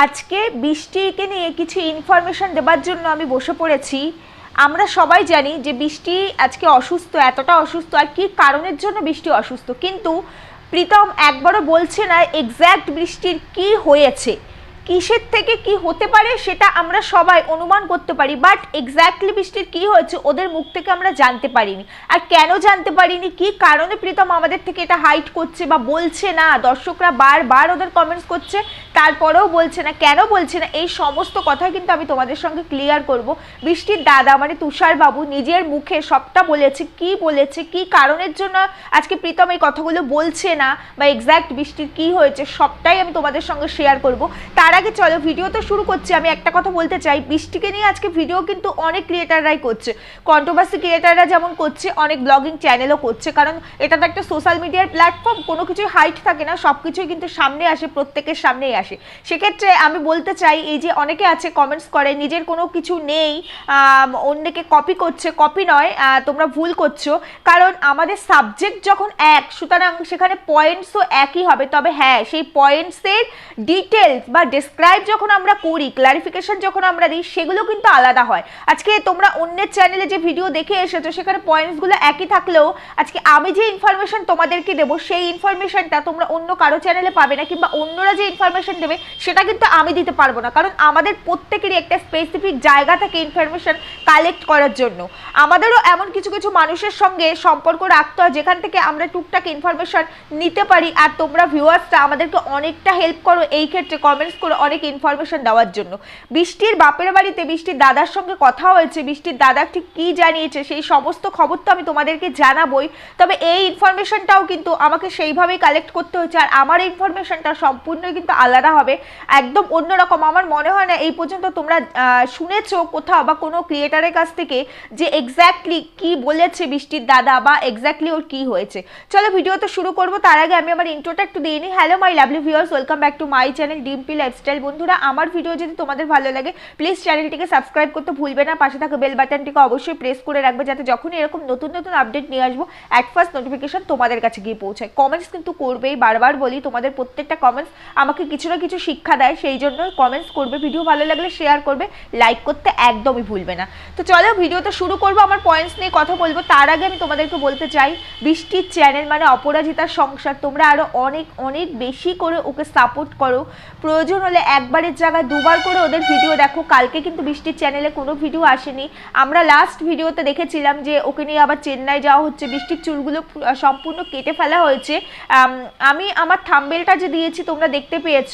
আজকে বৃষ্টিকে নিয়ে কিছু ইনফরমেশন দেবার জন্য আমি বসে পড়েছি। আমরা সবাই জানি যে বৃষ্টি আজকে অসুস্থ, এতটা অসুস্থ আর কি কারণের জন্য বৃষ্টি অসুস্থ। কিন্তু প্রীতম একবারও বলছে না এক্স্যাক্ট বৃষ্টির কি হয়েছে। কিসের থেকে কি হতে পারে সেটা আমরা সবাই অনুমান করতে পারি বাট এক্স্যাক্টলি বৃষ্টির কি হয়েছে ওদের মুখ থেকে আমরা জানতে পারিনি। আর কেন জানতে পারিনি? কি কারণে প্রীতম আমাদের থেকে এটা হাইট করছে বা বলছে না? দর্শকরা বারবার ওদের কমেন্টস করছে, তারপরেও বলছে না। কেন বলছে না? এই সমস্ত কথা কিন্তু আমি তোমাদের সঙ্গে ক্লিয়ার করব। বৃষ্টির দাদা মানে তুষার বাবু নিজের মুখে সবটা বলেছে, কি বলেছে, কি কারণের জন্য আজকে প্রীতম এই কথাগুলো বলছে না? বা এক্স্যাক্ট বৃষ্টির কি হয়েছে? সবটাই আমি তোমাদের সঙ্গে শেয়ার করব। তার আগে চলো ভিডিও তো শুরু করছি। আমি একটা কথা বলতে চাই, বৃষ্টিকে নিয়ে আজকে ভিডিও কিন্তু অনেক ক্রিয়েটাররাই করছে। কন্ট্রোভার্সি ক্রিয়েটাররা যেমন করছে, অনেক ব্লগিং চ্যানেলও করছে। কারণ এটা তো একটা সোশ্যাল মিডিয়ার প্ল্যাটফর্ম কোনো কিছুই হাইট থাকে না সব কিছুই কিন্তু সামনে আসে, প্রত্যেকের সামনেই আসে। সেক্ষেত্রে আমি বলতে চাই, এই যে অনেকে আছে কমেন্টস করে, নিজের কোনো কিছু নেই অন্যকে কপি করছে কপি নয় তোমরা ভুল করছ। কারণ আমাদের সাবজেক্ট যখন এক, সুতরাং সেখানে পয়েন্টসও একই হবে। তবে হ্যাঁ সেই পয়েন্টসের ডিটেলস বা ডেসক্রাইব যখন আমরা করি ক্লারিফিকেশন যখন আমরা দিই, সেগুলো কিন্তু আলাদা হয়। আজকে তোমরা অন্যের চ্যানেলে যে ভিডিও দেখে এসেছ, সেখানে পয়েন্টসগুলো একই থাকলেও আজকে আমি যে ইনফরমেশন তোমাদেরকে দেবো, সেই ইনফরমেশনটা তোমরা অন্য কারও চ্যানেলে পাবে না, কিংবা অন্যরা যে ইনফরমেশন দেবে, সেটা কিন্তু আমি দিতে পারব না। কারণ আমাদের প্রত্যেকেরই একটা স্পেসিফিক জায়গা থেকে ইনফরমেশন কালেক্ট করার জন্য। আমাদেরও এমন কিছু কিছু মানুষের সঙ্গে সম্পর্ক রাখতে হয়, যেখান থেকে আমরা টুকটাক ইনফরমেশন নিতে পারি। আর তোমরা ভিউয়ার্সটা আমাদেরকে অনেকটা হেল্প করো, এই ক্ষেত্রে কমেন্টস করে। অনেক ইনফরমেশন দেওয়ার জন্য। বৃষ্টির বাপের বাড়িতে বৃষ্টির দাদার সঙ্গে কথা হয়েছে। বৃষ্টির দাদা ঠিক কী জানিয়েছে, সেই সমস্ত খবর তো আমি তোমাদেরকে জানাবোই। তবে এই ইনফরমেশনটাও কিন্তু আমাকে সেইভাবেই কালেক্ট করতে হয়েছে। আর আমার ইনফরমেশনটা সম্পূর্ণই কিন্তু আলাদা হবে। একদম অন্যরকম। আমার মনে হয় না এই পর্যন্ত তোমরা শুনেছো কোথাও বা কোনো ক্রিয়েটারের কাছ থেকে যে এক্স্যাক্টলি কি বলেছে বৃষ্টির দাদা বা এক্স্যাক্টলি ওর কি হয়েছে। চলো ভিডিও তো শুরু করব। তার আগে আমি আমার ইন্ট্রোটা একটু দিয়ে নিই। Hello my lovely viewers welcome back to my channel Dimpi lifestyle বন্ধুরা, আমার ভিডিও যদি তোমাদের ভালো লাগে প্লিজ চ্যানেলটিকে সাবস্ক্রাইব করতে ভুলবে না। পাশে থাকা বেল বাটনটিকে অবশ্যই প্রেস করে রাখবে, যাতে যখনই এরকম নতুন নতুন আপডেট নিয়ে আসব অ্যাট ফার্স্ট নোটিফিকেশন তোমাদের কাছে গিয়ে পৌঁছায়। কমেন্টস কিন্তু করবেই, বারবার বলি, তোমাদের প্রত্যেকটা কমেন্টস আমাকে কিছু না কিছু শিক্ষা দেয়, সেই জন্য কমেন্টস করবে। ভিডিও ভালো লাগলে শেয়ার করবে লাইক করতে একদমই ভুলবে না। তো চলো ভিডিওটা শুরু করব, আমার পয়েন্টস নিয়ে কথা বলব। তার আগে আমি তোমাদেরকে বলতে চাই বৃষ্টির চ্যানেল মানে অপরাজিতার সংসার। তোমরা আরও অনেক অনেক বেশি করে ওকে সাপোর্ট করো। প্রয়োজন হলে একবারের জায়গায় দুবার করে ওদের ভিডিও দেখো। কালকে কিন্তু বৃষ্টির চ্যানেলে কোনো ভিডিও আসেনি। আমরা লাস্ট ভিডিওতে দেখেছিলাম যে, ওকে নিয়ে আবার চেন্নাই যাওয়া হচ্ছে। বৃষ্টির চুলগুলো সম্পূর্ণ কেটে ফেলা হয়েছে। আমি আমার থাম্বেলটা যে দিয়েছি, তোমরা দেখতে পেয়েছ।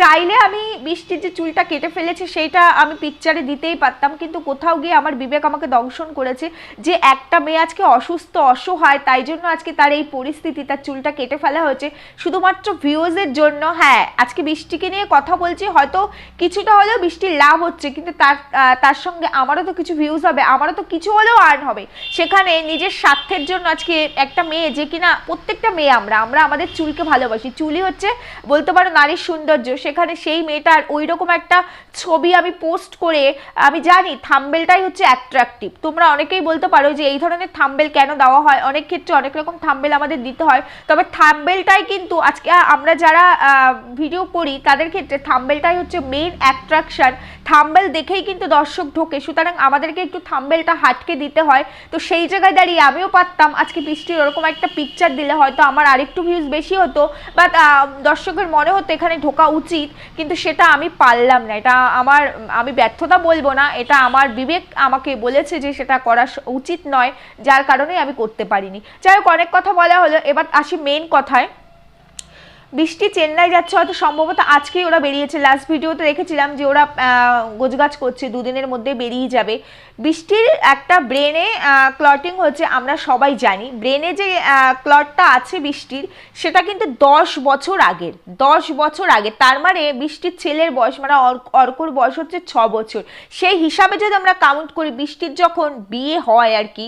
চাইলে আমি বৃষ্টির যে চুলটা কেটে ফেলেছে, সেইটা আমি পিকচারে দিতেই পারতাম। কিন্তু কোথাও গিয়ে আমার বিবেক আমাকে দংশন করেছে যে, একটা মেয়ে আজকে অসুস্থ, অসহায়, তাই জন্য আজকে তার এই পরিস্থিতি, তার চুলটা কেটে ফেলা হয়েছে। শুধুমাত্র ভিউজের জন্য হ্যাঁ আজকে বৃষ্টিকে নিয়ে কথা বলছি, হয়তো কিছুটা হলেও বৃষ্টির লাভ হচ্ছে, কিন্তু তার তার সঙ্গে আমারও তো কিছু ভিউজ হবে, আমারও তো কিছু হলেও আর্ন হবে। সেখানে নিজের স্বার্থের জন্য আজকে একটা মেয়ে, যে কিনা প্রত্যেকটা মেয়ে আমরা আমরা আমাদের চুলকে ভালোবাসি। চুলই হচ্ছে বলতে পারো নারীর সৌন্দর্য। সেখানে সেই মেয়েটার ওই রকম একটা ছবি আমি পোস্ট করে, আমি জানি থাম্বেলটাই হচ্ছে অ্যাট্রাকটিভ তোমরা অনেকেই বলতে পারো যে এই ধরনের থাম্বেল কেন দেওয়া হয়? অনেক ক্ষেত্রে অনেক রকম থাম্বেল আমাদের দিতে হয়। তবে থাম্বেলটাই কিন্তু আজকে আমরা যারা ভিডিও করি, তাদের ক্ষেত্রে থাম্বেলটাই হচ্ছে মেইন অ্যাট্রাকশন থাম্বেল দেখেই কিন্তু দর্শক ঢোকে। সুতরাং আমাদেরকে একটু থাম্বেলটা হাটকে দিতে হয়। তো সেই জায়গায় দাঁড়িয়ে আমিও পারতাম। আজকে বৃষ্টির ওরকম একটা পিকচার দিলে হয়তো আমার আরেকটু ভিউজ বেশি হতো। বাট দর্শকের মনে হতো এখানে ঢোকা উচিত। কিন্তু সেটা আমি পারলাম না। এটা আমার, আমি ব্যর্থতা বলব না। এটা আমার বিবেক আমাকে বলেছে যে সেটা করা উচিত নয়। যার কারণে আমি করতে পারিনি। যাই হোক, অনেক কথা বলা হলো। এবার আসি মেন কথায়। বৃষ্টি চেন্নাই যাচ্ছে হয়তো সম্ভবত আজকেই ওরা বেরিয়েছে। লাস্ট ভিডিওতে দেখেছিলাম যে ওরা আহ, গোছগাছ করছে দুদিনের মধ্যে বেরিয়ে যাবে। বৃষ্টির একটা ব্রেনে ক্লটিং হচ্ছে আমরা সবাই জানি। ব্রেনে যে ক্লটটা আছে বৃষ্টির সেটা কিন্তু দশ বছর আগের দশ বছর আগে তার মানে বৃষ্টির ছেলের বয়স মানে অর্ক- অর্কর বয়স হচ্ছে ছ বছর। সেই হিসাবে যদি আমরা কাউন্ট করি বৃষ্টির যখন বিয়ে হয় আর কি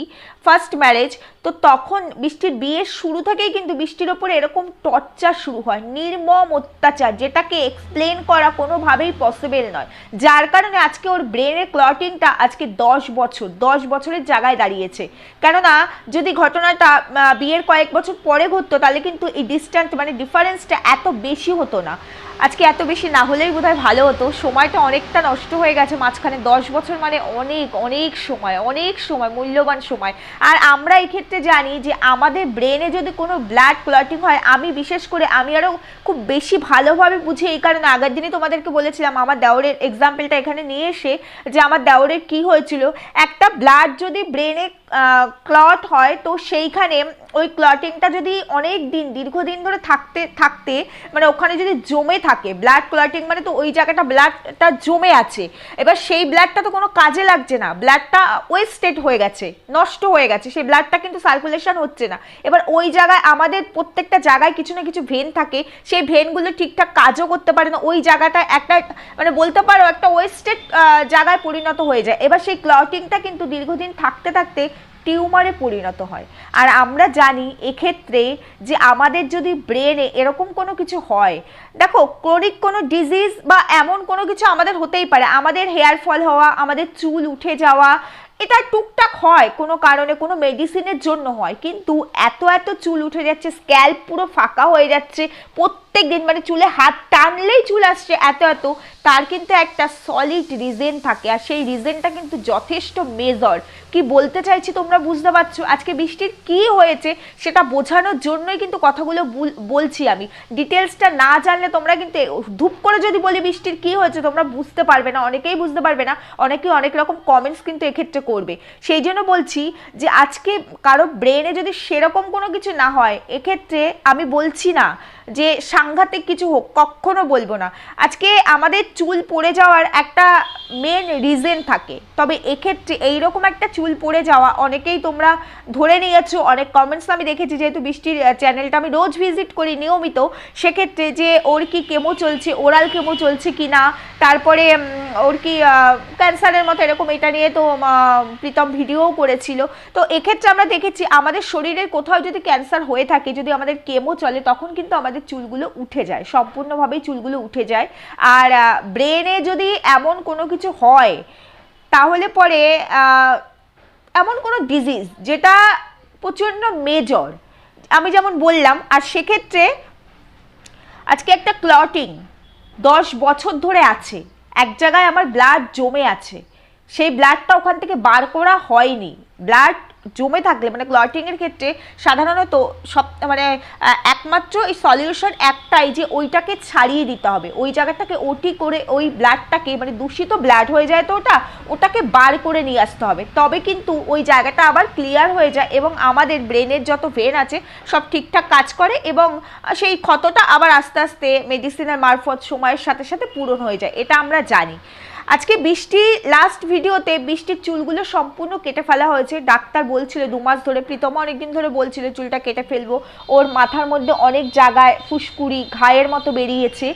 ফার্স্ট ম্যারেজ তো তখন বৃষ্টির বিয়ের শুরু থেকেই কিন্তু বৃষ্টির ওপরে এরকম টর্চার শুরু হয়, নির্মম অত্যাচার, যেটাকে এক্সপ্লেন করা কোনোভাবেই পসিবল নয়। যার কারণে আজকে ওর ব্রেনের ক্লটিংটা আজকে দশ বছর, দশ বছরের জায়গায় দাঁড়িয়েছে। কেননা যদি ঘটনাটা বিয়ের কয়েক বছর পরে ঘটতো, তাহলে কিন্তু এই ডিস্ট্যান্স মানে ডিফারেন্সটা এত বেশি হতো না। আজকে এত বেশি না হলেই বোধহয় ভালো হতো। সময়টা অনেকটা নষ্ট হয়ে গেছে মাঝখানে দশ বছর মানে অনেক অনেক সময় অনেক সময়, মূল্যবান সময়। আর আমরা এই ক্ষেত্রে জানি যে আমাদের ব্রেনে যদি কোনো ব্লাড ক্লটিং হয়, আমি বিশেষ করে আমি আরও খুব বেশি ভালোভাবে বুঝি এই কারণে। আগের দিনই তোমাদেরকে বলেছিলাম, আমার দেওরের এক্সাম্পলটা এখানে নিয়ে এসে যে আমার দেওরের কি হয়েছিল? একটা ব্লাড যদি ব্রেনে ক্লট হয়, তো সেইখানে ওই ক্লটিংটা যদি অনেক দিন, দীর্ঘদিন ধরে থাকতে থাকতে মানে ওখানে যদি জমে থাকে ব্লাড ক্লটিং মানে তো ওই জায়গাটা ব্লাডটা জমে আছে। এবার সেই ব্লাডটা তো কোনো কাজে লাগছে না ব্লাডটা ওয়েস্টেড হয়ে গেছে, নষ্ট হয়ে গেছে, সেই ব্লাডটা কিন্তু সার্কুলেশন হচ্ছে না। এবার ওই জায়গায় আমাদের প্রত্যেকটা জায়গায় কিছু না কিছু ভেন থাকে, সেই ভেনগুলো ঠিকঠাক কাজও করতে পারে না, ওই জায়গাটা একটা মানে বলতে পারো একটা ওয়েস্টেড জায়গায় পরিণত হয়ে যায়। এবার সেই ক্লটিংটা কিন্তু দীর্ঘদিন থাকতে থাকতে টিউমারে পরিণত হয়। আর আমরা জানি এক্ষেত্রে যে আমাদের যদি ব্রেনে এরকম কোনো কিছু হয়, দেখো ক্রনিক কোনো ডিজিজ বা এমন কোনো কিছু আমাদের হতেই পারে। আমাদের হেয়ার ফল হওয়া, আমাদের চুল উঠে যাওয়া, এটা টুকটাক হয়, কোনো কারণে, কোনো মেডিসিনের জন্য হয়। কিন্তু এত এত চুল উঠে যাচ্ছে স্ক্যাল্প পুরো ফাঁকা হয়ে যাচ্ছে, প্রত্যেক দিন মানে চুলে হাত টানলেই চুল আসছে এত এত, তার কিন্তু একটা সলিড রিজেন থাকে। আর সেই রিজেনটা কিন্তু যথেষ্ট মেজর কি বলতে চাইছি তোমরা বুঝতে পারছ? আজকে বৃষ্টির কি হয়েছে সেটা বোঝানোর জন্যই কিন্তু কথাগুলো বুল- বলছি আমি। ডিটেলসটা না জানলে তোমরা কিন্তু ধূপ করে যদি বলি বৃষ্টির কি হয়েছে তোমরা বুঝতে পারবে না, অনেকেই বুঝতে পারবে না, অনেকেই অনেক রকম কমেন্টস কিন্তু এক্ষেত্রে করবে। সেই জন্য বলছি যে আজকে কারও ব্রেনে যদি সেরকম কোনো কিছু না হয়, এক্ষেত্রে আমি বলছি না যে সাংঘাতিক কিছু হোক, কখনো বলব না। আজকে আমাদের চুল পড়ে যাওয়ার একটা মেন রিজন থাকে। তবে এক্ষেত্রে এইরকম একটা চুল পড়ে যাওয়া অনেকেই তোমরা ধরে নিয়েছো, অনেক কমেন্টস আমি দেখেছি, যেহেতু বৃষ্টির চ্যানেলটা আমি রোজ ভিজিট করি নিয়মিত, সেক্ষেত্রে যে ওর কি কেমো চলছে ওরাল কেমো চলছে কি না তারপরে ওর কি ক্যান্সারের মতো এরকম এটা নিয়ে তো প্রীতম ভিডিওও করেছিল। তো এক্ষেত্রে আমরা দেখেছি, আমাদের শরীরের কোথাও যদি ক্যান্সার হয়ে থাকে, যদি আমাদের কেমো চলে, তখন কিন্তু আমাদের চুলগুলো উঠে যায়, সম্পূর্ণভাবেই চুলগুলো উঠে যায়। আর ব্রেনে যদি এমন কোনো কিছু হয়, তাহলে পরে এমন কোনো ডিজিজ যেটা প্রচণ্ড মেজর আমি যেমন বললাম, আর সেক্ষেত্রে আজকে একটা ক্লটিং দশ বছর ধরে আছে, এক জায়গায় আমার ব্লাড জমে আছে, সেই ব্লাডটা ওখান থেকে বার করা হয়নি। ব্লাড জমে থাকলে মানে ক্লটিংয়ের ক্ষেত্রে সাধারণত সব মানে একমাত্র এই সলিউশন একটাই যে ওইটাকে ছাড়িয়ে দিতে হবে। ওই জায়গাটাকে ওটি করে ওই ব্লাডটাকে মানে দূষিত ব্লাড হয়ে যায় তো ওটা, ওটাকে বার করে নিয়ে আসতে হবে। তবে কিন্তু ওই জায়গাটা আবার ক্লিয়ার হয়ে যায় এবং আমাদের ব্রেনের যত ভেন আছে, সব ঠিকঠাক কাজ করে এবং সেই ক্ষতটা আবার আস্তে আস্তে মেডিসিনের মারফত সময়ের সাথে সাথে পূরণ হয়ে যায়। এটা আমরা জানি। আজকে বৃষ্টি লাস্ট ভিডিওতে বৃষ্টির চুলগুলো সম্পূর্ণ কেটে ফেলা হয়েছে। ডাক্তার বলছিল দু মাস ধরে প্রীতমা অনেকদিন ধরে বলছিল চুলটা কেটে ফেলব। ওর মাথার মধ্যে অনেক জায়গায় ফুসকুড়ি ঘায়ের মতো বেরিয়েছে।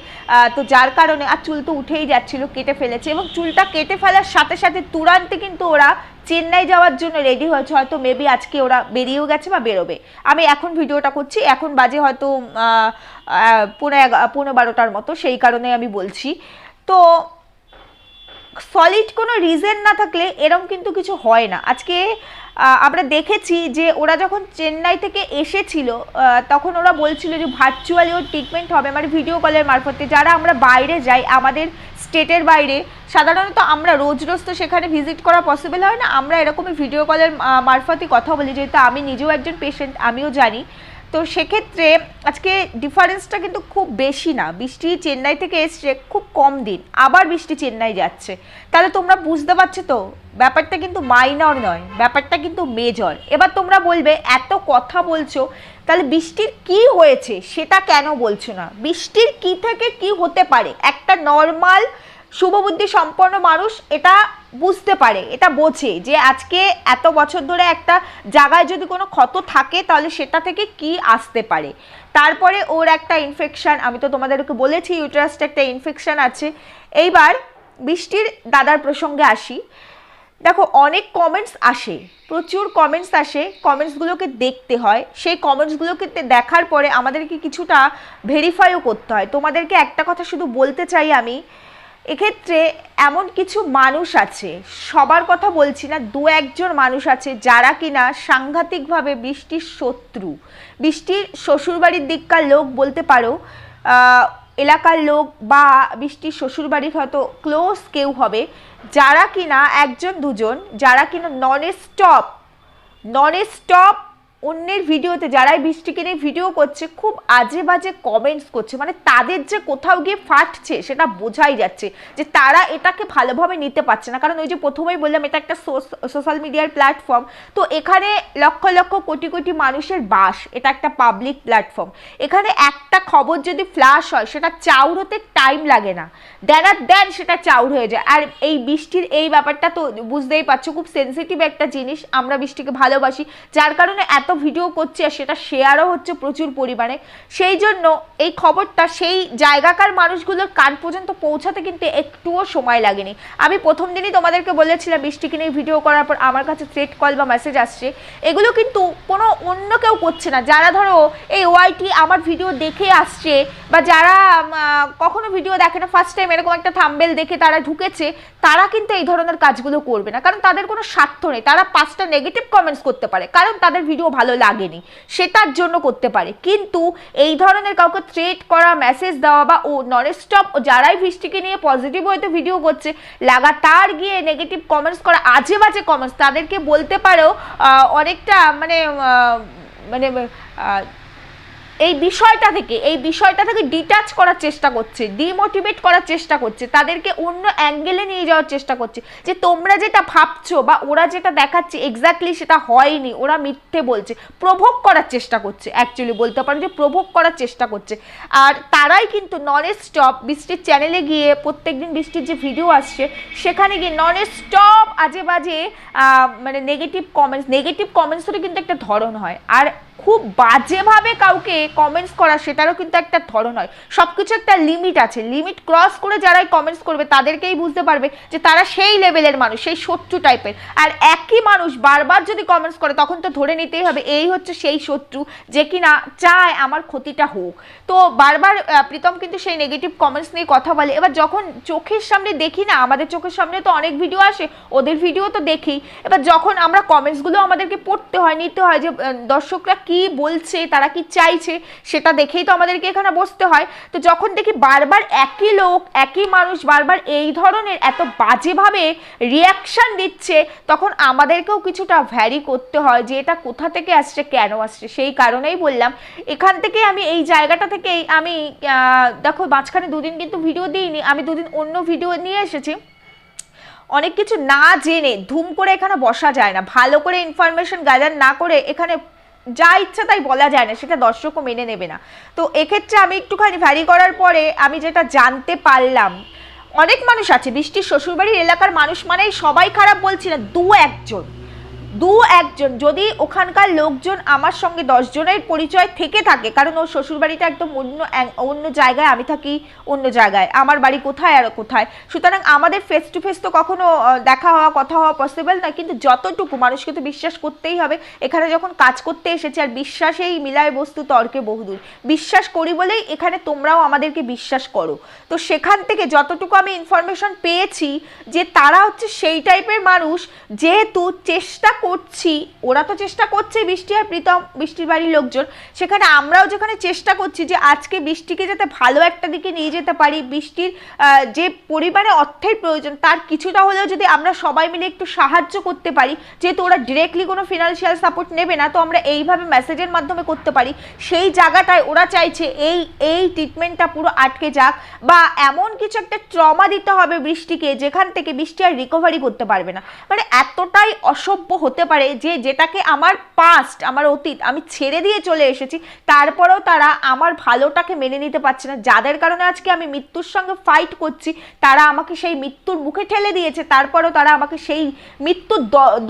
তো যার কারণে আর চুল তো উঠেই যাচ্ছিল কেটে ফেলেছে। এবং চুলটা কেটে ফেলার সাথে সাথে তুরান্তে কিন্তু ওরা চেন্নাই যাওয়ার জন্য রেডি হয়েছে। হয়তো মেবি আজকে ওরা বেরিয়েও গেছে বা বেরোবে। আমি এখন ভিডিওটা করছি। এখন বাজে হয়তো আহ, আহ, পৌনে এগা- পৌনে বারোটার মতো। সেই কারণে আমি বলছি। তো সলিড কোনো রিজন না থাকলে এরম কিন্তু কিছু হয় না। আজকে আমরা দেখেছি যে ওরা যখন চেন্নাই থেকে এসেছিল তখন ওরা বলছিল যে ভার্চুয়ালি ওর ট্রিটমেন্ট হবে। মানে ভিডিও কলের মারফতে যারা আমরা বাইরে যাই, আমাদের স্টেটের বাইরে, সাধারণত আমরা রোজ রোজ তো সেখানে ভিজিট করা পসিবল হয় না। আমরা এরকমই ভিডিও কলের মারফতই কথা বলি। যেহেতু আমি নিজেও একজন পেশেন্ট আমিও জানি। তো সেক্ষেত্রে আজকে ডিফারেন্সটা কিন্তু খুব বেশি না। বৃষ্টি চেন্নাই থেকে এসছে খুব কম দিন, আবার বৃষ্টি চেন্নাই যাচ্ছে। তাহলে তোমরা বুঝতে পারছ তো, ব্যাপারটা কিন্তু মাইনর নয়, ব্যাপারটা কিন্তু মেজর এবার তোমরা বলবে, এত কথা বলছো, তাহলে বৃষ্টির কি হয়েছে সেটা কেন বলছো না? বৃষ্টির কি থেকে কি হতে পারে? একটা নর্মাল শুভবুদ্ধি সম্পন্ন মানুষ এটা বুঝতে পারে, এটা বোঝে যে আজকে এত বছর ধরে একটা জায়গায় যদি কোনো ক্ষত থাকে তাহলে সেটা থেকে কি আসতে পারে। তারপরে ওর একটা ইনফেকশন আমি তো তোমাদেরকে বলেছি ইউটারাসটা একটা ইনফেকশন আছে। এইবার বৃষ্টির দাদার প্রসঙ্গে আসি। দেখো, অনেক কমেন্টস আসে, প্রচুর কমেন্টস আসে কমেন্টসগুলোকে দেখতে হয়। সেই কমেন্টসগুলোকে দেখার পরে আমাদেরকে কিছুটা ভেরিফাইও করতে হয়। তোমাদেরকে একটা কথা শুধু বলতে চাই আমি এক্ষেত্রে এমন কিছু মানুষ আছে, সবার কথা বলছি না, দু একজন মানুষ আছে যারা কিনা সাংঘাতিকভাবে বৃষ্টির শত্রু। বৃষ্টির শ্বশুরবাড়ির দিককার লোক বলতে পারো এলাকার লোক বা বৃষ্টির শ্বশুরবাড়ির হয়তো ক্লোজ কেউ হবে, যারা কিনা একজন দুজন, যারা কিনা নন স্টপ নন স্টপ অন্যের ভিডিওতে যারাই বৃষ্টিকে নিয়ে ভিডিও করছে, খুব আজে বাজে কমেন্টস করছে। মানে তাদের যে কোথাও গিয়ে ফাটছে, সেটা বোঝাই যাচ্ছে যে তারা এটাকে ভালোভাবে নিতে পারছে না। কারণ ওই যে প্রথমেই বললাম, এটা একটা সোশ্যাল মিডিয়ার প্ল্যাটফর্ম তো এখানে লক্ষ লক্ষ কোটি কোটি মানুষের বাস, এটা একটা পাবলিক প্ল্যাটফর্ম এখানে একটা খবর যদি ফ্ল্যাশ হয়, সেটা চাউর হতে টাইম লাগে না। দেন আর দেন সেটা চাউর হয়ে যায়। আর এই বৃষ্টির এই ব্যাপারটা তো বুঝতেই পারছ, খুব সেন্সিটিভ একটা জিনিস। আমরা বৃষ্টিকে ভালোবাসি। যার কারণে এত ভিডিও করছে আর সেটা শেয়ারও হচ্ছে প্রচুর পরিমাণে। সেই জন্য এই খবরটা সেই জায়গাকার মানুষগুলোর কান পর্যন্ত পৌঁছাতে কিন্তু একটুও সময় লাগেনি। আমি প্রথম দিনই তোমাদেরকে বলেছিলাম বৃষ্টিকে নিয়ে ভিডিও করার পর আমার কাছে থ্রেট কল বা মেসেজ আসছে। এগুলো কিন্তু কোনো অন্য কেউ করছে না। যারা ধরো এই ওয়াইটি আমার ভিডিও দেখে আসছে বা যারা কখনো ভিডিও দেখে না ফার্স্ট টাইম এরকম একটা থাম্বেল দেখে তারা ঢুকেছে, তারা কিন্তু এই ধরনের কাজগুলো করবে না। কারণ তাদের কোনো স্বার্থ নেই। তারা পাঁচটা নেগেটিভ কমেন্টস করতে পারে। কারণ তাদের ভিডিও লাগেনি। সে তার জন্য করতে পারে। কিন্তু এই ধরনের কাউকে থ্রেট করা মেসেজ দেওয়া বা ও নন স্টপ যারাই বৃষ্টিকে নিয়ে পজিটিভ হয়তো ভিডিও করছে, লাগাতার গিয়ে নেগেটিভ কমেন্টস করা, আজে বাজে কমেন্টস তাদেরকে বলতে পারেও অনেকটা মানে মানে এই বিষয়টা থেকে, এই বিষয়টা থেকে ডিটাচ করার চেষ্টা করছে ডিমোটিভেট করার চেষ্টা করছে, তাদেরকে অন্য অ্যাঙ্গেলে নিয়ে যাওয়ার চেষ্টা করছে। যে তোমরা যেটা ভাবছ বা ওরা যেটা দেখাচ্ছে এক্স্যাক্টলি সেটা হয়নি, ওরা মিথ্যে বলছে প্রভোগ করার চেষ্টা করছে অ্যাকচুয়ালি বলতে পারো যে প্রভোগ করার চেষ্টা করছে। আর তারাই কিন্তু নন স্টপ বৃষ্টির চ্যানেলে গিয়ে প্রত্যেকদিন বৃষ্টির যে ভিডিও আসছে, সেখানে গিয়ে নন স্টপ আজে বাজে মানে নেগেটিভ কমেন্টস নেগেটিভ কমেন্টসেরও কিন্তু একটা ধরন হয়। আর খুব বাজেভাবে কাউকে কমেন্টস করা, সেটারও কিন্তু একটা ধরন হয়। সব কিছু একটা লিমিট আছে। লিমিট ক্রস করে যারাই কমেন্টস করবে, তাদেরকেই বুঝতে পারবে যে তারা সেই লেভেলের মানুষ, সেই শত্রু টাইপের আর একই মানুষ বারবার যদি কমেন্টস করে, তখন তো ধরে নিতেই হবে, এই হচ্ছে সেই শত্রু যে কিনা চায় আমার ক্ষতিটা হোক। তো বারবার প্রীতম কিন্তু সেই নেগেটিভ কমেন্টস নিয়ে কথা বলে। এবার যখন চোখের সামনে দেখি না, আমাদের চোখের সামনে তো অনেক ভিডিও আসে, ওদের ভিডিও তো দেখি। এবার যখন আমরা কমেন্টসগুলো আমাদেরকে পড়তে হয়, নিতে হয় যে দর্শকরা কি বলছে, তারা কি চাইছে, সেটা দেখেই তো আমাদেরকে এখানে বসতে হয়। তো যখন দেখি বারবার একই লোক, একই মানুষ বারবার এই ধরনের এত বাজেভাবে রিয়াকশান দিচ্ছে, তখন আমাদেরকেও কিছুটা ভ্যারি করতে হয় যে এটা কোথা থেকে আসছে, কেন আসছে, সেই কারণেই বললাম। এখান থেকে আমি এই জায়গাটা থেকেই আমি দেখো মাঝখানে দুদিন কিন্তু ভিডিও দিইনি, আমি দুদিন অন্য ভিডিও নিয়ে এসেছি। অনেক কিছু না জেনে ধুম করে এখানে বসা যায় না। ভালো করে ইনফরমেশন গ্যাদার না করে এখানে যা ইচ্ছা তাই বলা যায় না, সেটা দর্শকও মেনে নেবে না। তো এক্ষেত্রে আমি একটুখানি ভ্যারি করার পরে আমি যেটা জানতে পারলাম, অনেক মানুষ আছে, বৃষ্টির শ্বশুরবাড়ির এলাকার মানুষ মানে সবাই খারাপ বলছি না, দু একজন। দু একজন, যদি ওখানকার লোকজন আমার সঙ্গে দশ জনের পরিচয় থেকে থাকে, কারণ ওর শ্বশুরবাড়িটা একদম অন্য অন্য জায়গায়, আমি থাকি অন্য জায়গায়, আমার বাড়ি কোথায় আর কোথায়? সুতরাং আমাদের ফেস টু ফেস তো কখনো দেখা হওয়া, কথা হওয়া পসিবল না কিন্তু যতটুকু মানুষকে তো বিশ্বাস করতেই হবে, এখানে যখন কাজ করতে এসেছে আর বিশ্বাসেই মিলায় বস্তু, তর্কে বহুদূর। বিশ্বাস করি বলেই এখানে তোমরাও আমাদেরকে বিশ্বাস করো। তো সেখান থেকে যতটুকু আমি ইনফরমেশন পেয়েছি, যে তারা হচ্ছে সেই টাইপের মানুষ, যেহেতু চেষ্টা করছি, ওরা তো চেষ্টা করছে বৃষ্টি আর প্রীতম, বৃষ্টির বাড়ির লোকজন। সেখানে আমরাও যেখানে চেষ্টা করছি যে আজকে বৃষ্টিকে যাতে ভালো একটা দিকে নিয়ে যেতে পারি, বৃষ্টির যে পরিমাণে অর্থের প্রয়োজন, তার কিছুটা হলেও যদি আমরা সবাই মিলে একটু সাহায্য করতে পারি, যেহেতু ওরা ডিরেক্টলি কোনো ফিনান্সিয়াল সাপোর্ট নেবে না, তো আমরা এইভাবে মেসেজের মাধ্যমে করতে পারি। সেই জায়গাটায় ওরা চাইছে এই এই ট্রিটমেন্টটা পুরো আটকে যাক বা এমন কিছু একটা ট্রমা দিতে হবে বৃষ্টিকে, যেখান থেকে বৃষ্টি আর রিকভারি করতে পারবে না। মানে এতটাই অসভ্য হতে পারে যে যেটাকে আমার পাস্ট আমার অতীত আমি ছেড়ে দিয়ে চলে এসেছি তারপরেও তারা আমার ভালোটাকে মেনে নিতে পারছে না। যাদের কারণে আজকে আমি মৃত্যুর সঙ্গে ফাইট করছি তারা আমাকে সেই মৃত্যুর মুখে ঠেলে দিয়েছে তারপরেও তারা আমাকে সেই মৃত্যুর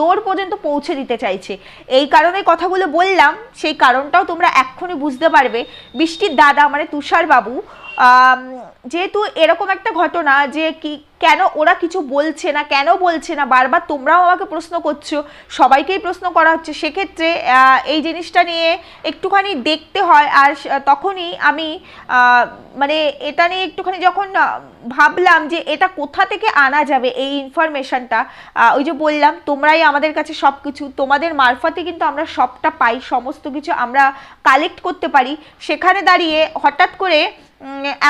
দৌড় পর্যন্ত পৌঁছে দিতে চাইছে। এই কারণে কথাগুলো বললাম সেই কারণটাও তোমরা এক্ষুনি বুঝতে পারবে। বৃষ্টির দাদা মানে তুষার বাবু আম, যেহেতু এরকম একটা ঘটনা যে কি, কেন ওরা কিছু বলছে না, কেন বলছে না, বারবার তোমরাও আমাকে প্রশ্ন করছ, সবাইকেই প্রশ্ন করা হচ্ছে, সেক্ষেত্রে এই জিনিসটা নিয়ে একটুখানি দেখতে হয় আর তখনই আমি মানে এটা নিয়ে একটুখানি যখন ভাবলাম যে এটা কোথা থেকে আনা যাবে এই ইনফরমেশনটা ওই যে বললাম, তোমরাই আমাদের কাছে সব কিছু তোমাদের মারফতে কিন্তু আমরা সবটা পাই, সমস্ত কিছু আমরা কালেক্ট করতে পারি, সেখানে দাঁড়িয়ে হঠাৎ করে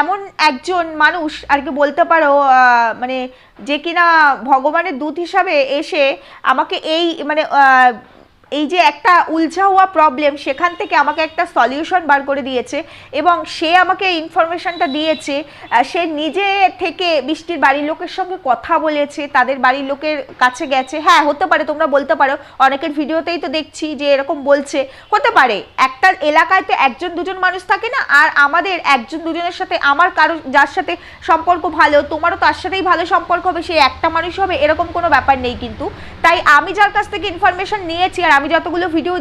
এমন একজন মানুষ, আর কি বলতে পারো মানে যে কিনা ভগবানের দূত হিসাবে এসে আমাকে এই মানে এই যে একটা উলঝা হওয়া প্রবলেম সেখান থেকে আমাকে একটা সলিউশন বার করে দিয়েছে এবং সে আমাকে ইনফরমেশনটা দিয়েছে সে নিজে থেকে বৃষ্টির বাড়ির লোকের সঙ্গে কথা বলেছে, তাদের বাড়ির লোকের কাছে গেছে। হ্যাঁ হতে পারে, তোমরা বলতে পারো, অনেকের ভিডিওতেই তো দেখছি যে এরকম বলছে। হতে পারে, একটা এলাকায় তো একজন দুজন মানুষ থাকে না, আর আমাদের একজন দুজনের সাথে, আমার কারও, যার সাথে সম্পর্ক ভালো, তোমারও তার সাথেই ভালো সম্পর্ক হবে, সে একটা মানুষ হবে, এরকম কোনো ব্যাপার নেই কিন্তু। তাই আমি যার কাছ থেকে ইনফরমেশন নিয়েছি আর আমি যতগুলো ভিডিও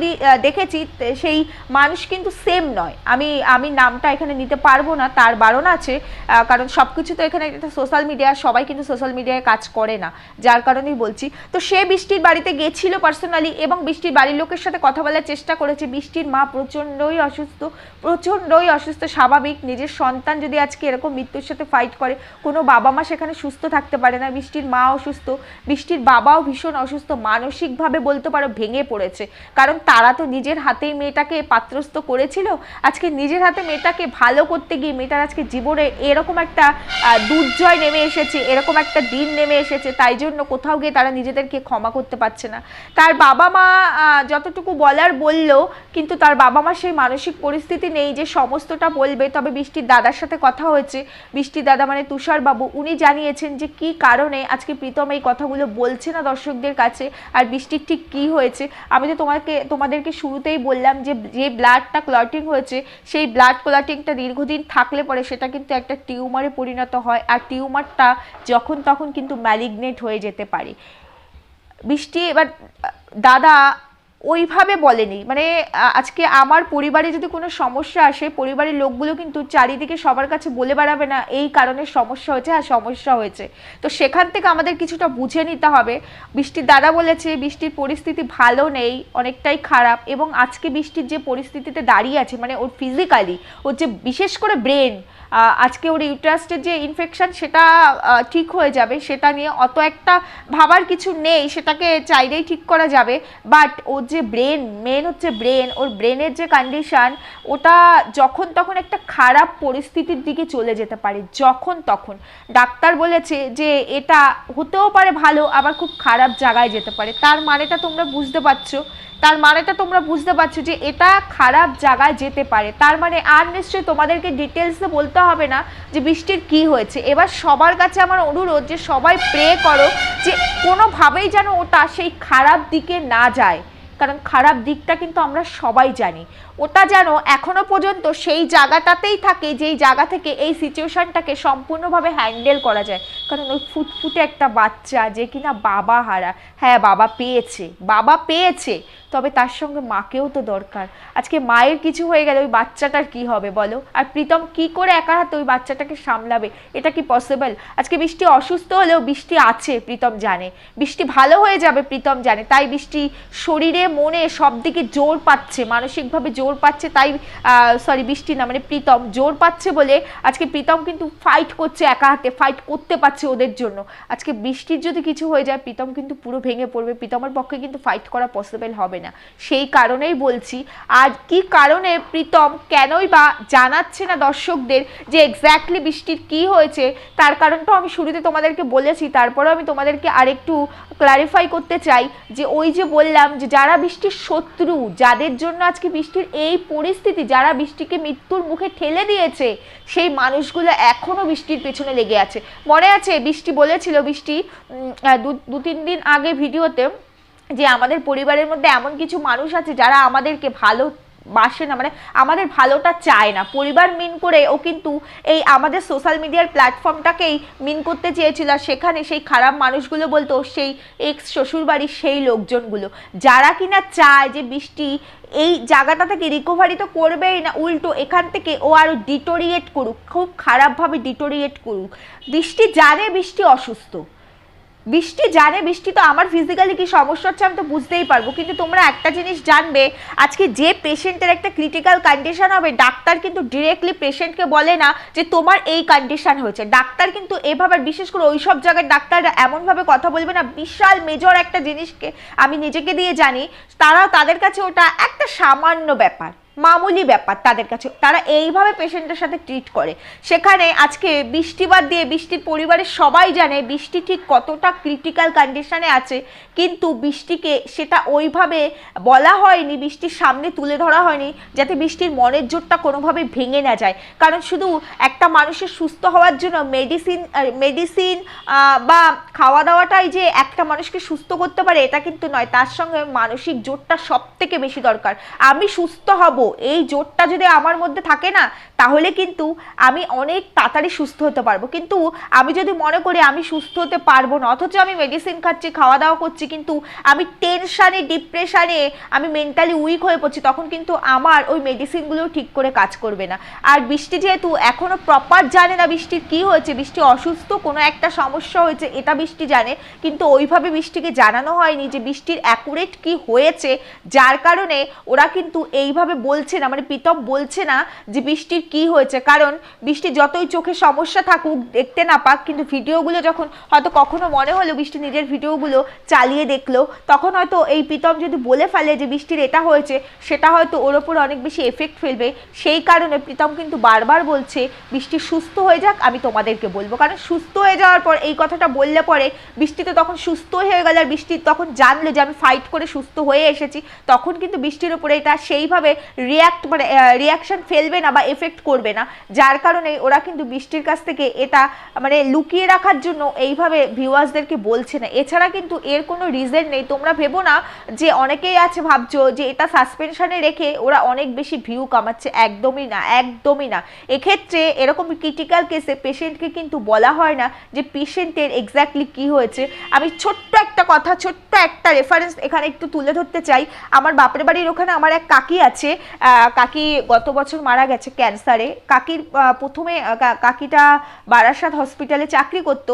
দেখেছি সেই মানুষ কিন্তু সেম নয়। আমি আমি নামটা এখানে নিতে পারব না, তার বারণ আছে কারণ সব কিছু তো এখানে সোশ্যাল মিডিয়া সবাই কিন্তু সোশ্যাল মিডিয়ায় কাজ করে না, যার কারণেই বলছি। তো সে বৃষ্টির বাড়িতে গেছিল পার্সোনালি এবং বৃষ্টির বাড়ির লোকের সাথে কথা বলার চেষ্টা করেছে। বৃষ্টির মা প্রচণ্ডই অসুস্থ প্রচণ্ডই অসুস্থ, স্বাভাবিক। নিজের সন্তান যদি আজকে এরকম মৃত্যুর সাথে ফাইট করে, কোনো বাবা মা সেখানে সুস্থ থাকতে পারে না। বৃষ্টির মা অসুস্থ, বৃষ্টির বাবাও ভীষণ অসুস্থ। মানসিকভাবে বলতে পারো ভেঙে পড়েছে। কারণ তারা তো নিজের হাতেই মেয়েটাকে পাত্রস্থ করেছিল। আজকে নিজের হাতে মেয়েটাকে ভালো করতে গিয়ে মেয়েটার আজকে জীবনে এরকম একটা দুর্জয় নেমে এসেছে, এরকম একটা দিন নেমে এসেছে, তাই জন্য কোথাও গিয়ে তারা নিজেদেরকে ক্ষমা করতে পারছে না। তার বাবা মা যতটুকু বলার বলল, কিন্তু তার বাবা মা সেই মানসিক পরিস্থিতি নেই যে সমস্তটা বলবে। তবে বৃষ্টির দাদার সাথে কথা হয়েছে। বৃষ্টির দাদা মানে তুষার বাবু উনি জানিয়েছেন যে কি কারণে আজকে প্রীতম এই কথাগুলো বলছে না দর্শকদের কাছে, আর বৃষ্টির ঠিক কি হয়েছে? আমি তো তোমাকে, তোমাদেরকে শুরুতেই বললাম যে যে ব্লাডটা ক্লটিং হয়েছে, সেই ব্লাড ক্লটিংটা দীর্ঘদিন থাকলে পরে সেটা কিন্তু একটা টিউমারে পরিণত হয় আর টিউমারটা যখন তখন কিন্তু ম্যালিগনেট হয়ে যেতে পারে। বৃষ্টি এবার, দাদা ওইভাবে বলেনি। মানে আজকে আমার পরিবারে যদি কোনো সমস্যা আসে, পরিবারের লোকগুলো কিন্তু চারিদিকে সবার কাছে বলে বেড়াবে না, এই কারণে সমস্যা হয়েছে আর সমস্যা হয়েছে। তো সেখান থেকে আমাদের কিছুটা বুঝে নিতে হবে। বৃষ্টির দাদা বলেছে, বৃষ্টির পরিস্থিতি ভালো নেই, অনেকটাই খারাপ এবং আজকে বৃষ্টির যে পরিস্থিতিতে দাঁড়িয়ে আছে মানে ওর ফিজিক্যালি ওর যে বিশেষ করে ব্রেন আজকে ওর ইউট্রাস্টের যে ইনফেকশান সেটা ঠিক হয়ে যাবে। সেটা নিয়ে অত একটা ভাবার কিছু নেই। সেটাকে চাইলেই ঠিক করা যাবে। বাট ওর যে ব্রেন মেন হচ্ছে ব্রেন ওর ব্রেনের যে কন্ডিশন ওটা যখন তখন একটা খারাপ পরিস্থিতির দিকে চলে যেতে পারে। যখন তখন। ডাক্তার বলেছে যে এটা হতেও পারে ভালো, আবার খুব খারাপ জায়গায় যেতে পারে। তার মানেটা তোমরা বুঝতে পারছ। তার মানেটা তোমরা বুঝতে পারছ যে এটা খারাপ জায়গায় যেতে পারে। তার মানে আর নিশ্চয়ই তোমাদেরকে ডিটেলসে বলতে হবে না যে বৃষ্টির কি হয়েছে। এবার সবার কাছে আমার অনুরোধ যে সবাই প্রে করো যে কোনোভাবেই যেন ওটা সেই খারাপ দিকে না যায়। কারণ খারাপ দিকটা কিন্তু আমরা সবাই জানি। ওটা যেন এখনও পর্যন্ত সেই জায়গাটাতেই থাকে, যেই জায়গা থেকে এই সিচুয়েশনটাকে সম্পূর্ণভাবে হ্যান্ডেল করা যায়। কারণ ওই ফুটফুটে একটা বাচ্চা যে কিনা বাবা হারা হ্যাঁ বাবা পেয়েছে বাবা পেয়েছে, তবে তার সঙ্গে মাকেও তো দরকার। আজকে মায়ের কিছু হয়ে গেলে ওই বাচ্চাটার কি হবে বলো? আর প্রীতম কি করে একা হাতে ওই বাচ্চাটাকে সামলাবে? এটা কি পসিবল আজকে বৃষ্টি অসুস্থ হলেও বৃষ্টি আছে, প্রীতম জানে। বৃষ্টি ভালো হয়ে যাবে, প্রীতম জানে। তাই বৃষ্টি শরীরে, মনে সব দিকে জোর পাচ্ছে, মানসিকভাবে জোর পাচ্ছে, তাই সরি বৃষ্টি না মানে প্রীতম জোর পাচ্ছে বলে আজকে প্রীতম কিন্তু ফাইট করছে একা হাতে ফাইট করতে পারছে ওদের জন্য। আজকে বৃষ্টির যদি কিছু হয়ে যায়, প্রীতম কিন্তু পুরো ভেঙে পড়বে, প্রীতমের পক্ষে কিন্তু ফাইট করা পসিবল হবে না। সেই কারণেই বলছি, আর কি কারণে প্রীতম কেনই বা জানাচ্ছে না দর্শকদের যে এক্স্যাক্টলি বৃষ্টির কি হয়েছে, তার কারণটাও আমি শুরুতে তোমাদেরকে বলেছি, তারপরেও আমি তোমাদেরকে আরেকটু ক্লারিফাই করতে চাই যে ওই যে বললাম যে যারা বৃষ্টির শত্রু, যাদের জন্য আজকে বৃষ্টির এই পরিস্থিতি, যারা বৃষ্টিকে মৃত্যুর মুখে ঠেলে দিয়েছে, সেই মানুষগুলো এখনও বৃষ্টির পেছনে লেগে আছে। মনে আছে, বৃষ্টি বলেছিল, বৃষ্টি দু, তিন দিন আগে ভিডিওতে যে আমাদের পরিবারের মধ্যে এমন কিছু মানুষ আছে যারা আমাদেরকে ভালো বাসে না মানে আমাদের ভালোটা চায় না। পরিবার মিন করে ও কিন্তু এই আমাদের সোশ্যাল মিডিয়ার প্ল্যাটফর্মটাকেই মিন করতে চেয়েছিল আর সেখানে সেই খারাপ মানুষগুলো বলতো, সেই এক্স শ্বশুরবাড়ির সেই লোকজনগুলো। যারা কিনা চায় যে বৃষ্টি এই জায়গাটা থেকে রিকভারি তো করবেই না, উল্টো এখান থেকে ও আরও ডিটোরিয়েট করুক, খুব খারাপভাবে ডিটোরিয়েট করুক। বৃষ্টি জানে বৃষ্টি অসুস্থ। বৃষ্টি জানে, বৃষ্টি তো আমার ফিজিক্যালি কি সমস্যা হচ্ছে আমি তো বুঝতেই পারব। কিন্তু তোমরা একটা জিনিস জানবে, আজকে যে পেশেন্টের একটা ক্রিটিক্যাল কন্ডিশন হবে, ডাক্তার কিন্তু ডিরেক্টলি পেশেন্টকে বলে না যে তোমার এই কন্ডিশন হয়েছে। ডাক্তার কিন্তু এভাবে, বিশেষ করে ওই সব জায়গায় ডাক্তাররা এমনভাবে কথা বলবে না। বিশাল মেজর একটা জিনিসকে আমি নিজেকে দিয়ে জানি তারা তাদের কাছে ওটা একটা সামান্য ব্যাপার। মামুলি ব্যাপার তাদের কাছে। তারা এইভাবে পেশেন্টের সাথে ট্রিট করে। সেখানে আজকে বৃষ্টিবাদ দিয়ে বৃষ্টির পরিবারের সবাই জানে বৃষ্টি ঠিক কতটা ক্রিটিক্যাল কন্ডিশনে আছে। কিন্তু বৃষ্টিকে সেটা ওইভাবে বলা হয়নি, বৃষ্টির সামনে তুলে ধরা হয়নি, যাতে বৃষ্টির মনের জোরটা কোনোভাবে ভেঙে না যায়। কারণ শুধু একটা মানুষের সুস্থ হওয়ার জন্য মেডিসিন মেডিসিন বা খাওয়া দাওয়াটাই যে একটা মানুষকে সুস্থ করতে পারে, এটা কিন্তু নয়। তার সঙ্গে মানসিক জোরটা সব থেকে বেশি দরকার। আমি সুস্থ হব এই জোরটা যদি আমার মধ্যে থাকে না, তাহলে কিন্তু আমি অনেক তাড়াতাড়ি সুস্থ হতে পারব। কিন্তু আমি যদি মনে করি আমি সুস্থ হতে পারব না, অথচ আমি মেডিসিন খাচ্ছি খাওয়া দাওয়া করছি, কিন্তু আমি টেনশানে ডিপ্রেশানে আমি মেন্টালি উইক হয়ে পড়ছি, তখন কিন্তু আমার ওই মেডিসিনগুলো ঠিক করে কাজ করবে না। আর বৃষ্টি যেহেতু এখনও প্রপার জানে না বৃষ্টির কি হয়েছে, বৃষ্টি অসুস্থ, কোনো একটা সমস্যা হয়েছে, এটা বৃষ্টি জানে, কিন্তু ওইভাবে বৃষ্টিকে জানানো হয়নি যে বৃষ্টির অ্যাকুরেট কি হয়েছে, যার কারণে ওরা কিন্তু এইভাবে বলছে না মানে প্রীতম বলছে না যে বৃষ্টির কি হয়েছে। কারণ বৃষ্টি যতই চোখে সমস্যা থাকুক, দেখতে না পাক, কিন্তু ভিডিওগুলো যখন হয়তো কখনো মনে হলো বৃষ্টি, নিজের ভিডিওগুলো চালিয়ে দেখল, তখন হয়তো এই প্রীতম যদি বলে ফেলে যে বৃষ্টির এটা হয়েছে, সেটা হয়তো ওর ওপর অনেক বেশি এফেক্ট ফেলবে। সেই কারণে প্রীতম কিন্তু বারবার বলছে, বৃষ্টি সুস্থ হয়ে যাক, আমি তোমাদেরকে বলব। কারণ সুস্থ হয়ে যাওয়ার পর এই কথাটা বললে পরে বৃষ্টি তো তখন সুস্থ হয়ে গেল, আর বৃষ্টি তখন জানলো যে আমি ফাইট করে সুস্থ হয়ে এসেছি। তখন কিন্তু বৃষ্টির উপরে এটা সেইভাবে রিয়াক্ট মানে রিয়াকশন ফেলবে না বা এফেক্ট করবে না। যার কারণে ওরা কিন্তু বৃষ্টির কাছ থেকে এটা মানে লুকিয়ে রাখার জন্য এইভাবে ভিউয়ার্সদেরকে বলছে না। এছাড়া কিন্তু এর কোনো রিজন নেই। তোমরা ভেবো না যে অনেকেই আছে, ভাবছ যে এটা সাসপেনশনে রেখে ওরা অনেক বেশি ভিউ কামাচ্ছে। একদমই না একদমই না। এক্ষেত্রে এরকম ক্রিটিক্যাল কেসে পেশেন্টকে কিন্তু বলা হয় না যে পেশেন্টের এক্স্যাক্টলি কি হয়েছে। আমি ছোট্ট একটা কথা, ছোট্ট একটা রেফারেন্স এখানে একটু তুলে ধরতে চাই। আমার বাপের বাড়ির ওখানে আমার এক কাকি আছে। কাকি গত বছর মারা গেছে ক্যান্সারে। কাকির প্রথমে কাকিটা বারাসাত হসপিটালে চাকরি করতো।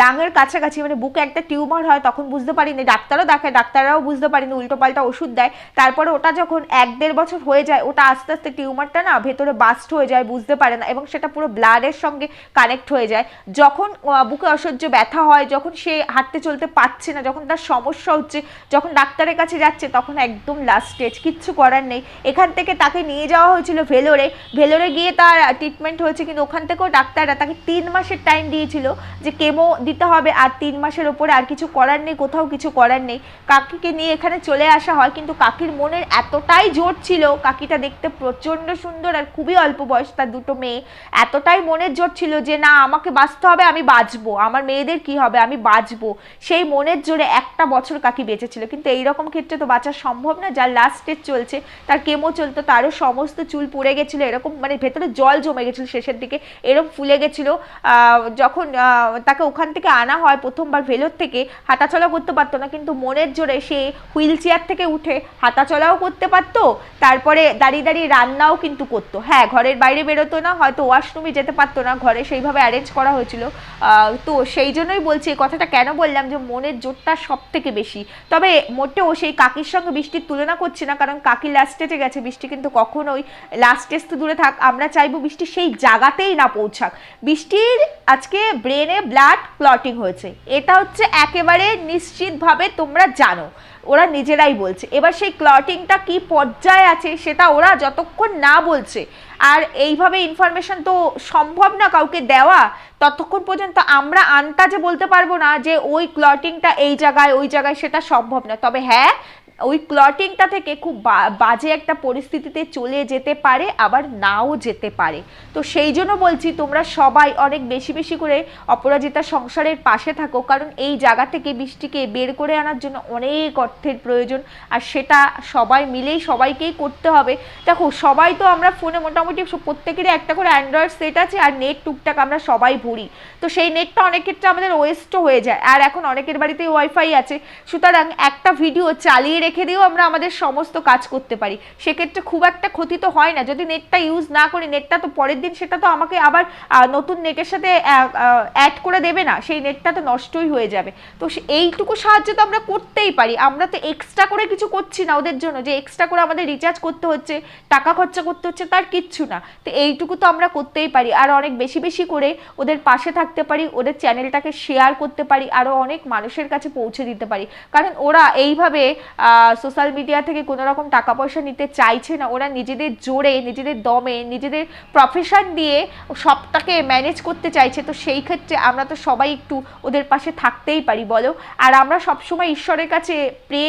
লাঙের কাছাকাছি মানে বুকে একটা টিউমার হয়, তখন বুঝতে পারিনি। ডাক্তারও দেখায়, ডাক্তাররাও বুঝতে পারিনি উল্টো পাল্টা ওষুধ দেয়। তারপরে ওটা যখন এক দেড় বছর হয়ে যায়, ওটা আস্তে আস্তে টিউমারটা না ভেতরে বাস্ট হয়ে যায়, বুঝতে পারে না এবং সেটা পুরো ব্লাডের সঙ্গে কানেক্ট হয়ে যায়। যখন বুকে অসহ্য ব্যথা হয়, যখন সে হাঁটতে চলতে পারছে না, যখন তার সমস্যা হচ্ছে, যখন ডাক্তারের কাছে যাচ্ছে, তখন একদম লাস্ট স্টেজ কিচ্ছু করার নেই। এখান থেকে তাকে নিয়ে যাওয়া হয়েছিল ভেলোরে। ভেলোরে গিয়ে তার ট্রিটমেন্ট হয়েছে, কিন্তু ওখান থেকেও ডাক্তাররা তাকে তিন মাসের টাইম দিয়েছিল যে কেমো দিতে হবে, আর তিন মাসের ওপরে আর কিছু করার নেই, কোথাও কিছু করার নেই। কাকিকে নিয়ে এখানে চলে আসা হয়, কিন্তু কাকির মনের এতটাই জোর ছিল, কাকিটা দেখতে প্রচণ্ড সুন্দর আর খুবই অল্প বয়স তার দুটো মেয়ে, এতটাই মনের জোর ছিল যে না, আমাকে বাঁচতে হবে, আমি বাঁচবো, আমার মেয়েদের কি হবে, আমি বাঁচবো। সেই মনের জোরে একটা বছর কাকি বেঁচেছিল। কিন্তু এইরকম ক্ষেত্রে তো বাঁচা সম্ভব না, যার লাস্ট স্টেজ চলছে, তার কেমো চলতো, তারও সমস্ত চুল পুড়ে গেছিল, এরকম মানে ভেতরে জল জমে গেছিল শেষের দিকে এরকম ফুলে গেছিল। যখন তাকে ওখান থেকে আনা হয় প্রথমবার ভেলোর থেকে, হাঁটাচলা করতে পারতো না, কিন্তু মনের জোরে সে হুইল চেয়ার থেকে উঠে হাঁটাচলাও করতে পারতো, তারপরে দাঁড়িয়ে দাঁড়িয়ে রান্নাও কিন্তু করতো। হ্যাঁ ঘরের বাইরে বেরোতো না, হয়তো ওয়াশরুমে যেতে পারতো না, ঘরে সেইভাবে অ্যারেঞ্জ করা হয়েছিল। তো সেই জন্যই বলছি, এই কথাটা কেন বললাম যে, মনের জোরটা সব থেকে বেশি। তবে মোটেও সেই কাকির সঙ্গে বৃষ্টির তুলনা করছি না, কারণ কাকি লাস্টে গেছে, বৃষ্টি কিন্তু কখনোই লাস্ট তো দূরে থাক, আমরা চাইব বৃষ্টি সেই জায়গাতেই না পৌঁছাক। বৃষ্টির আজকে ব্রেনে ব্লাড ক্লটিং হয়েছে। এটা হচ্ছে একেবারে নিশ্চিতভাবে তোমরা জানো, ওরা নিজেরাই বলছে। এবার সেই ক্লটিংটা কি পর্যায়ে আছে সেটা ওরা যতক্ষণ না বলছে, আর এইভাবে ইনফরমেশন তো সম্ভব না কাউকে দেওয়া, ততক্ষণ পর্যন্ত আমরা আন্তাজে বলতে পারব না যে ওই ক্লটিংটা এই জায়গায়, ওই জায়গায় সেটা সম্ভব না তবে হ্যাঁ ওই ক্লটিংটা থেকে খুব বাজে একটা পরিস্থিতিতে চলে যেতে পারে, আবার নাও যেতে পারে। তো সেই জন্য বলছি, তোমরা সবাই অনেক বেশি বেশি করে অপরাজিতা সংসারের পাশে থাকো, কারণ এই জায়গা থেকে বৃষ্টিকে বের করে আনার জন্য অনেক অর্থের প্রয়োজন, আর সেটা সবাই মিলেই সবাইকেই করতে হবে। দেখো, সবাই তো আমরা ফোনে মোটামুটি প্রত্যেকেরই একটা করে অ্যান্ড্রয়েড সেট আছে, আর নেট টুকটাক আমরা সবাই ভরি। তো সেই নেটটা অনেক ক্ষেত্রে আমাদের ওয়েস্টও হয়ে যায়, আর এখন অনেকের বাড়িতে ওয়াইফাই আছে। সুতরাং একটা ভিডিও চালিয়ে রেখে দিয়েও আমরা আমাদের সমস্ত কাজ করতে পারি। সেক্ষেত্রে খুব একটা ক্ষতি তো হয় না। যদি নেটটা ইউজ না করি নেটটা তো পরের দিন সেটা তো আমাকে আবার নতুন নেটের সাথে অ্যাড করে দেবে না। সেই নেটটা তো নষ্টই হয়ে যাবে। তো এইটুকু সাহায্য তো আমরা করতেই পারি। আমরা তো এক্সট্রা করে কিছু করছি না ওদের জন্য। যে এক্সট্রা করে আমাদের রিচার্জ করতে হচ্ছে, টাকা খরচা করতে হচ্ছে, তার কিচ্ছু না। তো এইটুকু তো আমরা করতেই পারি। আর অনেক বেশি বেশি করে ওদের পাশে থাকতে পারি, ওদের চ্যানেলটাকে শেয়ার করতে পারি আরও অনেক মানুষের কাছে পৌঁছে দিতে পারি। কারণ ওরা এইভাবে সোশ্যাল মিডিয়া থেকে কোনো রকম টাকা পয়সা নিতে চাইছে না। ওরা নিজেদের জোরে, নিজেদের দমে, নিজেদের প্রফেশন দিয়ে সবটাকে ম্যানেজ করতে চাইছে। তো সেই ক্ষেত্রে আমরা তো সবাই একটু ওদের পাশে থাকতেই পারি, বলো। আর আমরা সবসময় ঈশ্বরের কাছে প্রে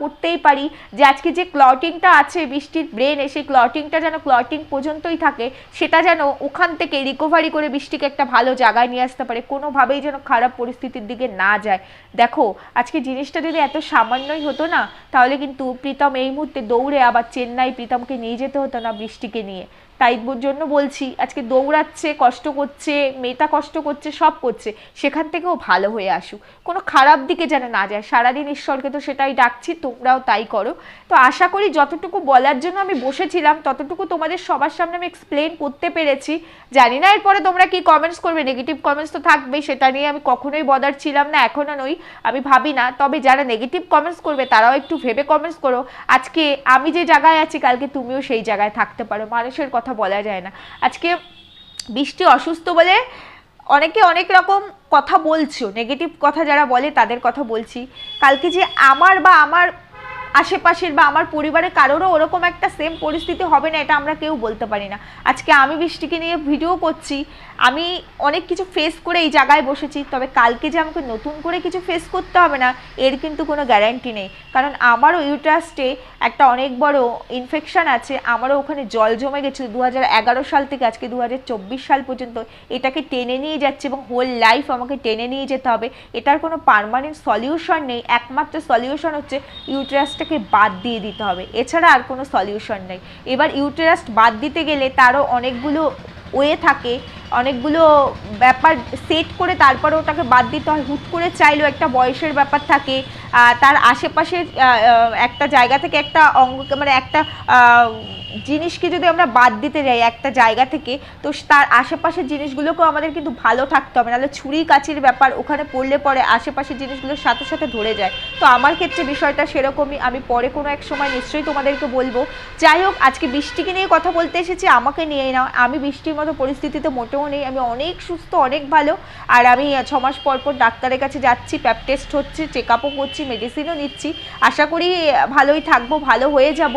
করতেই পারি যে, আজকে যে ক্লটিংটা আছে, বৃষ্টির ব্রেনে সেই ক্লটিংটা যেন ক্লটিং পর্যন্তই থাকে, সেটা যেন ওখান থেকে রিকভারি করে বৃষ্টিকে একটা ভালো জায়গায় নিয়ে আসতে পারে। কোনোভাবেই যেন খারাপ পরিস্থিতির দিকে না যায়। দেখো, আজকে জিনিসটা যদি এত সামান্যই হতো না তাহলে কিন্তু প্রীতম এই মুহূর্তে দৌড়ে আবার চেন্নাই প্রীতমকে নিয়ে যেতে হতো না বৃষ্টিকে নিয়ে। তাই জন্য বলছি, আজকে দৌড়াচ্ছে, কষ্ট করছে, মেয়েটা কষ্ট করছে, সব করছে, সেখান থেকেও ভালো হয়ে আসুক। কোনো খারাপ দিকে যেন না যায়। সারাদিন ঈশ্বরকে তো সেটাই ডাকছি, তোমরাও তাই করো। তো আশা করি যতটুকু বলার জন্য আমি বসেছিলাম, ততটুকু তোমাদের সবার সামনে আমি এক্সপ্লেন করতে পেরেছি। জানি না এরপরে তোমরা কি কমেন্টস করবে নেগেটিভ কমেন্টস তো থাকবেই, সেটা নিয়ে আমি কখনোই বদার ছিলাম না এখনও নই, আমি ভাবি না। তবে যারা নেগেটিভ কমেন্টস করবে, তারাও একটু ভেবে কমেন্টস করো। আজকে আমি যে জায়গায় আছি, কালকে তুমিও সেই জায়গায় থাকতে পারো। মানুষের কথা বলা যায় না। আজকে বৃষ্টি অসুস্থ বলে অনেকে অনেক রকম কথা বলছো নেগেটিভ কথা যারা বলে তাদের কথা বলছি। কালকে যে আমার বা আমার আশেপাশের বা আমার পরিবারের কারোরও ওরকম একটা সেম পরিস্থিতি হবে না, এটা আমরা কেউ বলতে পারি না। আজকে আমি বৃষ্টিকে নিয়ে ভিডিও করছি, আমি অনেক কিছু ফেস করে এই জায়গায় বসেছি, তবে কালকে যে আমাকে নতুন করে কিছু ফেস করতে হবে না, এর কিন্তু কোনো গ্যারান্টি নেই। কারণ আমারও ইউট্রাস্টে একটা অনেক বড় ইনফেকশন আছে, আমারও ওখানে জল জমে গেছিল দু সাল থেকে আজকে দু হাজার চব্বিশ সাল পর্যন্ত। এটাকে টেনে নিয়ে যাচ্ছে এবং হোল লাইফ আমাকে টেনে নিয়ে যেতে হবে। এটার কোনো পার্মানেন্ট সলিউশন নেই, একমাত্র সলিউশন হচ্ছে ইউটেরাসটাকে বাদ দিয়ে দিতে হবে। এছাড়া আর কোনো সলিউশন নেই। এবার ইউটেরাস বাদ দিতে গেলে তারও অনেকগুলো ওয়ে থাকে। অনেকগুলো ব্যাপার সেট করে তারপরে ওটাকে বাদ দিতে হয়। হুট করে চাইলেও একটা বয়সের ব্যাপার থাকে। তার আহ, একটা জায়গা থেকে একটা অঙ্গ মানে একটা জিনিসকে যদি আমরা বাদ দিতে যাই একটা জায়গা থেকে তো তার আশেপাশের জিনিসগুলোকেও আমাদের কিন্তু ভালো থাকতে হবে। নাহলে ছুরি কাচির ব্যাপার ওখানে পড়লে পরে আশেপাশের জিনিসগুলোর সাথে সাথে ধরে যায়। তো আমার ক্ষেত্রে বিষয়টা সেরকমই। আমি পরে কোনো এক সময় নিশ্চয়ই তোমাদেরকে বলব। যাই হোক আজকে বৃষ্টিকে নিয়ে কথা বলতে এসেছি। আমাকে নিয়ে নাও। আমি বৃষ্টির মতো পরিস্থিতিতে মোটেও নেই আমি অনেক সুস্থ, অনেক ভালো। আর আমি ছ মাস পর পর ডাক্তারের কাছে যাচ্ছি, প্যাপ টেস্ট হচ্ছে চেক আপও করছি, মেডিসিনও নিচ্ছি। আশা করি ভালোই থাকব, ভালো হয়ে যাব।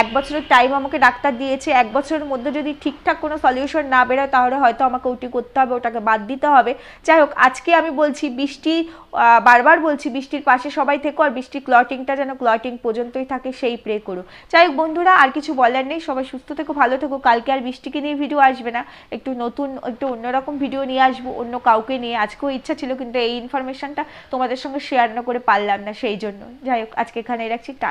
এক বছরের টাইম আমাকে ডাক্তার দিয়েছে। এক বছরের মধ্যে যদি ঠিকঠাক কোনো সলিউশন না বেরোয়, তাহলে হয়তো আমাকে ওটি করতে হবে, ওটাকে বাদ দিতে হবে। যাই হোক, আজকে আমি বলছি, বৃষ্টি বারবার বলছি, বৃষ্টির পাশে সবাই থেকো আর বৃষ্টির ক্লটিংটা যেন ক্লটিং পর্যন্তই থাকে, সেই প্রে করো। যাই হোক, বন্ধুরা, আর কিছু বলার নেই। সবাই সুস্থ থেকো, ভালো থেকো। কালকে আর বৃষ্টিকে নিয়ে ভিডিও আসবে না। একটু নতুন একটু অন্যরকম ভিডিও নিয়ে আসব, অন্য কাউকে নিয়ে। আজকেও ইচ্ছা ছিল, কিন্তু এই ইনফরমেশনটা তোমাদের সঙ্গে শেয়ার না করে পারলাম না, সেই জন্য। যাই হোক, আজকে এখানে রাখছি। টা